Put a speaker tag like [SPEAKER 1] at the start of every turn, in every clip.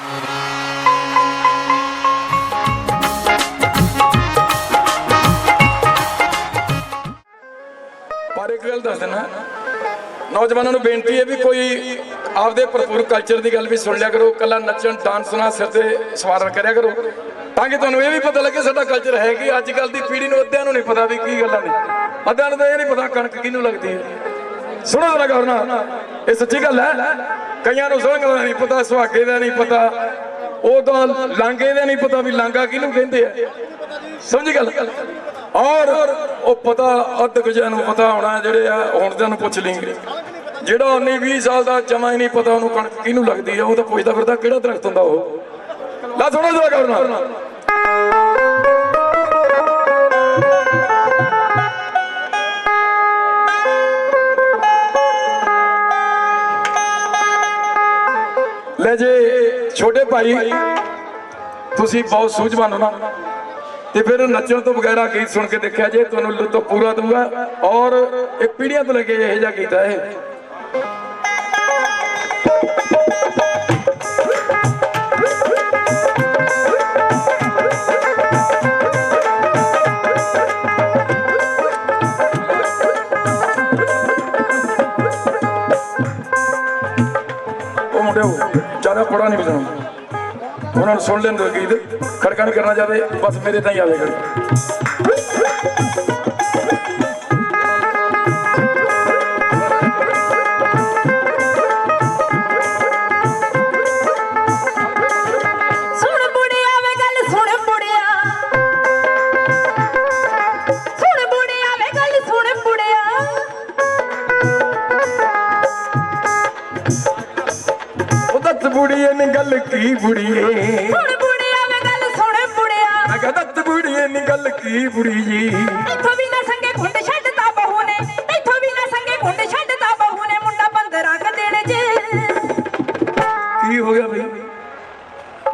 [SPEAKER 1] ਪਰ ਇੱਕ ਗੱਲ ਦੱਸ ਦੇਣਾ ਨੌਜਵਾਨਾਂ ਨੂੰ ਬੇਨਤੀ ਹੈ ਵੀ ਕੋਈ ਆਪਦੇ ਭਰਪੂਰ ਕਲਚਰ ਦੀ ਗੱਲ ਵੀ ਸੁਣ ਲਿਆ ਕਰੋ ਕੱਲਾ ਨੱਚਣ ਡਾਂਸ ਨਾਲ ਸਿਰ ਤੇ ਸਵਾਰ ਕਰਿਆ ਕਰੋ। ਤਾਂ ਕਿ ਤੁਹਾਨੂੰ ਇਹ ਵੀ ਪਤਾ ਲੱਗੇ ਸਾਡਾ ਕਲਚਰ ਹੈ ਕਿ, ਅੱਜ ਕੱਲ ਦੀ ਪੀੜ੍ਹੀ ਨੂੰ ਅੱਧਿਆਂ ਨੂੰ ਨਹੀਂ ਪਤਾ ਵੀ ਕੀ ਗੱਲਾਂ ਨੇ। ਅੱਧਿਆਂ ਨੂੰ ਤਾਂ ਇਹ ਨਹੀਂ ਪਤਾ ਕਣਕ ਕਿਹਨੂੰ ਲੱਗਦੀ ਹੈ। ਸੁਣੋ ਜਰਾ ਗੌਰ ਨਾਲ ਇਹ ਸੱਚੀ ਗੱਲ ਹੈ, ਕਈਆਂ ਨੂੰ ਸੁਣਨ ਦਾ ਨਹੀਂ ਪਤਾ, ਸੁਹਾਗੇ ਦਾ ਨਹੀਂ ਪਤਾ। ਉਹ ਤਾਂ ਲਾਂਗੇ ਦਾ ਨਹੀਂ ਪਤਾ ਵੀ ਲਾਂਗਾ ਕਿਹਨੂੰ ਕਹਿੰਦੇ ਆ। ਸਮਝੀ ਗੱਲ? ਔਰ ਉਹ ਪਤਾ, ਅੱਧ ਕੁਝਿਆਂ ਨੂੰ ਪਤਾ ਹੋਣਾ ਜਿਹੜੇ ਆ, ਹੁਣ ਦੇ ਨੂੰ ਪੁੱਛ ਲੈਂਗੇ ਜਿਹੜਾ 19 20 ਸਾਲ ਦਾ ਜਮਾ ਹੀ ਨਹੀਂ ਪਤਾ ਉਹਨੂੰ ਕਣਕ ਕਿਹਨੂੰ ਲੱਗਦੀ ਆ, ਉਹ ਤਾਂ ਪੁੱਛਦਾ ਫਿਰਦਾ ਕਿਹੜਾ ਦਰਖਤ ਹੁੰਦਾ ਉਹ। ਲਾ ਸੁਣੋ ਜਰਾ ਕਰਨਾ ਲੈ ਜੇ ਛੋਟੇ ਭਾਈ, ਤੁਸੀਂ ਬਹੁਤ ਸੂਝਵਾਨ ਹੋ ਨਾ। ਤੇ ਫਿਰ ਨੱਚਣ ਤੋਂ ਬਗੈਰਾ ਗੀਤ ਸੁਣ ਕੇ ਦੇਖਿਆ ਜੇ, ਤੁਹਾਨੂੰ ਲੁੱਤ ਪੂਰਾ ਦੂੰਗਾ ਔਰ ਇਹ ਪੀੜ੍ਹੀਆਂ ਤੋਂ ਲੈ ਕੇ ਇਹ ਜਿਹਾ ਕੀਤਾ ਇਹ। ਉਹ ਮੁੰਡਿਓ ਜ਼ਿਆਦਾ ਪੜਾ ਨਹੀਂ ਬਜਾਉਣਾ ਉਹਨਾਂ ਨੂੰ ਸੁਣ ਲੈਣ ਦਿਓ ਗੀਤ। ਖੜਕਾ ਨਹੀਂ ਕਰਨਾ ਜਾਵੇ ਬਸ ਮੇਰੇ ਤਾਂ ਦੱਤ ਬੁੜੀਏ ਨੇ ਗੱਲ ਕੀ ਬੁੜੀਏ?
[SPEAKER 2] ਸੁਣ ਬੁੜਿਆ ਵੇ ਗੱਲ ਸੁਣ ਬੁੜਿਆ।
[SPEAKER 1] ਮੈਂ ਕਿਹਾ ਦੱਤ ਬੁੜੀਏ ਨੇ ਗੱਲ ਕੀ ਬੁੜੀ ਜੀ
[SPEAKER 2] ਇੱਥੋਂ ਵੀ ਨਾ ਸੰਗੇ ਘੁੰਡ ਛੱਡਤਾ ਬਹੂ ਨੇ। ਇੱਥੋਂ ਵੀ ਨਾ ਸੰਗੇ ਘੁੰਡ ਛੱਡਤਾ ਬਹੂ ਨੇ। ਮੁੰਡਾ ਬੰਦ ਰੱਖ ਦੇਣ ਜੇ
[SPEAKER 1] ਕੀ ਹੋ ਗਿਆ ਬਈ?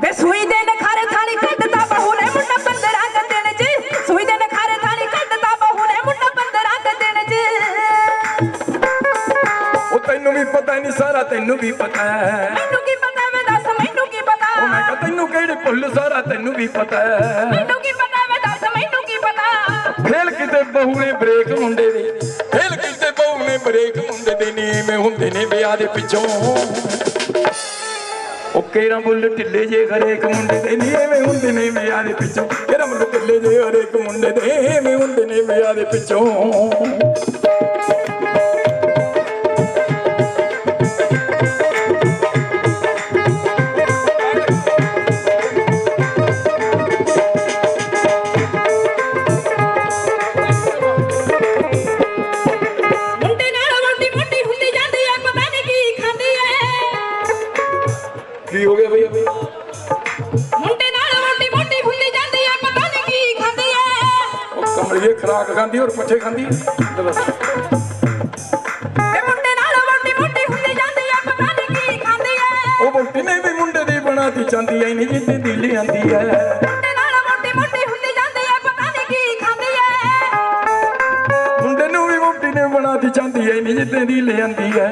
[SPEAKER 2] ਵੇ ਸੂਈ ਦੇ ਨਖਾਰੇ ਥਾਲੀ ਕੱਢਤਾ ਬਹੂ ਨੇ। ਮੁੰਡਾ ਬੰਦ ਰੱਖ ਦੇਣ ਜੇ ਸੂਈ ਦੇ ਨਖਾਰੇ ਥਾਲੀ ਕੱਢਤਾ ਬਹੂ ਨੇ। ਮੁੰਡਾ ਬੰਦ ਰੱਖ ਦੇਣ ਜੇ
[SPEAKER 1] ਉਹ ਤੈਨੂੰ ਵੀ ਪਤਾ ਨਹੀਂ ਸਾਰਾ ਤੈਨੂੰ ਵੀ ਪਤਾ ਹੈ। ਭੁੱਲ ਸਾਰਾ ਤੈਨੂੰ ਵੀ ਪਤਾ ਹੈ।
[SPEAKER 2] ਮੈਨੂੰ ਕੀ ਪਤਾ ਵੇ ਦੱਸ ਮੈਨੂੰ ਕੀ ਪਤਾ?
[SPEAKER 1] ਫੇਲ ਕਿਤੇ ਬਹੂ ਨੇ ਬ੍ਰੇਕ ਮੁੰਡੇ ਦੇ। ਫੇਲ ਕਿਤੇ ਬਹੂ ਨੇ ਬ੍ਰੇਕ ਮੁੰਡੇ ਦੇ ਨੀਵੇਂ ਹੁੰਦੇ ਨੇ ਵਿਆਹ ਦੇ ਪਿੱਛੋਂ। ਉਹ ਕੇਰਾ ਬੁੱਲ ਢਿੱਲੇ ਜੇ ਹਰੇਕ ਮੁੰਡੇ ਦੇ ਨੀਵੇਂ ਹੁੰਦੇ ਨੇ ਵਿਆਹ ਦੇ ਪਿੱਛੋਂ। ਕੇਰਾ ਬੁੱਲ ਢਿੱਲੇ ਜੇ ਹਰੇਕ ਮੁੰਡੇ ਦੇ ਨੀਵੇਂ ਹੁੰਦੇ ਨੇ ਵਿਆਹ ਦੇ ਪਿੱਛੋਂ।
[SPEAKER 2] ਕੀ
[SPEAKER 1] ਹੋ ਗਿਆ ਬਈ?
[SPEAKER 2] ਮੁੰਡੇ ਨਾਲ ਮੋਟੀ ਮੋਟੀ ਹੁੰਦੀ ਜਾਂਦੀ ਐ ਪਤਾ ਨਹੀਂ ਕੀ ਖਾਂਦੀ ਐ
[SPEAKER 1] ਉਹ ਕਮਲੀਏ ਖਰਾਕ ਖਾਂਦੀ ਔਰ ਪੱਠੇ ਖਾਂਦੀ।
[SPEAKER 2] ਮੁੰਡੇ ਜਾਂਦੀ
[SPEAKER 1] ਉਹ ਬੁੱਟੀ ਨੇ ਵੀ ਮੁੰਡੇ ਦੀ ਬਣਾਤੀ ਚਾਂਦੀ ਐ ਨਹੀਂ ਜਿੱਤੇ ਦੀ ਲਿਆਂਦੀ ਐ।
[SPEAKER 2] ਮੁੰਡੇ ਨਾਲ ਮੋਟੀ ਮੋਟੀ ਹੁੰਦੀ ਜਾਂਦੀ ਐ ਪਤਾ ਨਹੀਂ ਕੀ ਖਾਂਦੀ ਐ
[SPEAKER 1] ਮੁੰਡੇ ਨੂੰ ਵੀ ਬੁੱਟੀ ਨੇ ਬਣਾਤੀ ਚਾਂਦੀ ਐ ਨਹੀਂ ਜਿੱਤੇ ਦੀ ਲਿਆਂਦੀ ਐ।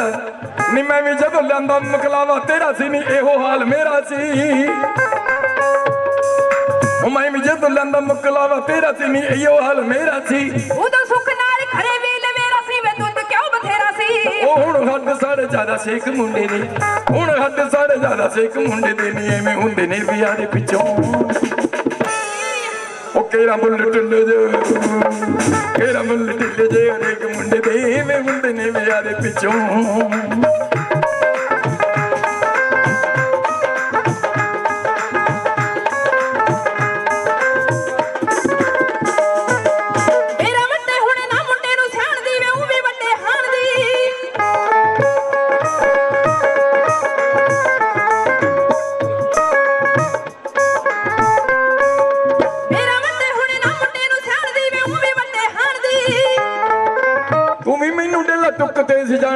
[SPEAKER 1] ਕਹਿੰਦਾ ਨੀ ਮੈਂ ਵੀ ਜਦੋਂ ਲਿਆਂਦਾ ਮਕਲਾਵਾ ਤੇਰਾ ਸੀ ਨਹੀਂ ਇਹੋ ਹਾਲ ਮੇਰਾ ਸੀ। ਉਹ ਮੈਂ ਵੀ ਜਦੋਂ ਲਿਆਂਦਾ ਮਕਲਾਵਾ ਤੇਰਾ ਸੀ ਨਹੀਂ ਇਹੋ ਹਾਲ ਮੇਰਾ ਸੀ।
[SPEAKER 2] ਉਦੋਂ ਸੁੱਖ ਨਾਲ ਖਰੇ ਵੀ ਲਵੇਰਾ ਸੀ ਵੇ ਦੁੱਧ ਕਿਉਂ ਬਥੇਰਾ ਸੀ?
[SPEAKER 1] ਉਹ ਹੁਣ ਹੱਦ ਸਾਡੇ ਜ਼ਿਆਦਾ ਸੇਕ ਮੁੰਡੇ ਦੇ ਹੁਣ ਹੱਦ ਸਾਡੇ ਜ਼ਿਆਦਾ ਸੇਕ ਮੁੰਡੇ ਦੇ ਨਹੀਂ ਐਵੇਂ ਹੁੰਦੇ ਨੇ ਵਿਆਹ ਦੇ ਪਿੱਛੋਂ। ਉਹ ਕਿਹੜਾ ਮੁੱਲ ਟੁੱਲੇ ਜੇ। ਕਿਹੜਾ ਮੁੱਲ ਟੁੱਲੇ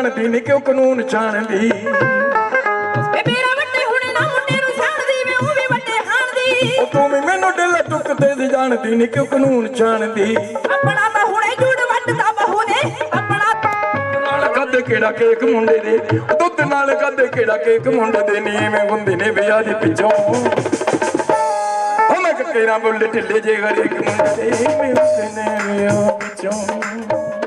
[SPEAKER 1] ਜਾਣਦੀ ਨਹੀਂ ਕਿਉਂ ਕਾਨੂੰਨ ਜਾਣਦੀ?
[SPEAKER 2] ਉਹ
[SPEAKER 1] ਤੂੰ ਵੀ ਮੈਨੂੰ ਟੁੱਕਦੇ ਦੀ ਜਾਣਦੀ ਨਹੀਂ ਕਿਉਂ ਕਾਨੂੰਨ ਜਾਣਦੀ?
[SPEAKER 2] ਆਪਣਾ ਤਾਂ ਹੁਣੇ ਝੂੜ ਵੱਟਦਾ ਬਹੂ ਨੇ ਆਪਣਾ
[SPEAKER 1] ਨਾਲ ਕੱਦ ਕਿਹੜਾ ਕੇਕ ਮੁੰਡੇ ਦੇ? ਦੁੱਧ ਨਾਲ ਕੱਦ ਕਿਹੜਾ ਕੇਕ ਮੁੰਡੇ ਦੇ? ਨੀ ਐਵੇਂ ਹੁੰਦੇ ਨੇ ਵਿਆਹ ਦੇ ਪਿੱਛੋਂ। ਉਹ ਮੈਂ ਕਿਹੜਾ ਬੁੱਲ ਢਿੱਲੇ ਜੇ ਹਰੇਕ ਮੁੰਡੇ ਦੇ ਹੁੰਦੇ ਨੇ ਵਿਆਹ ਪਿੱਛੋਂ।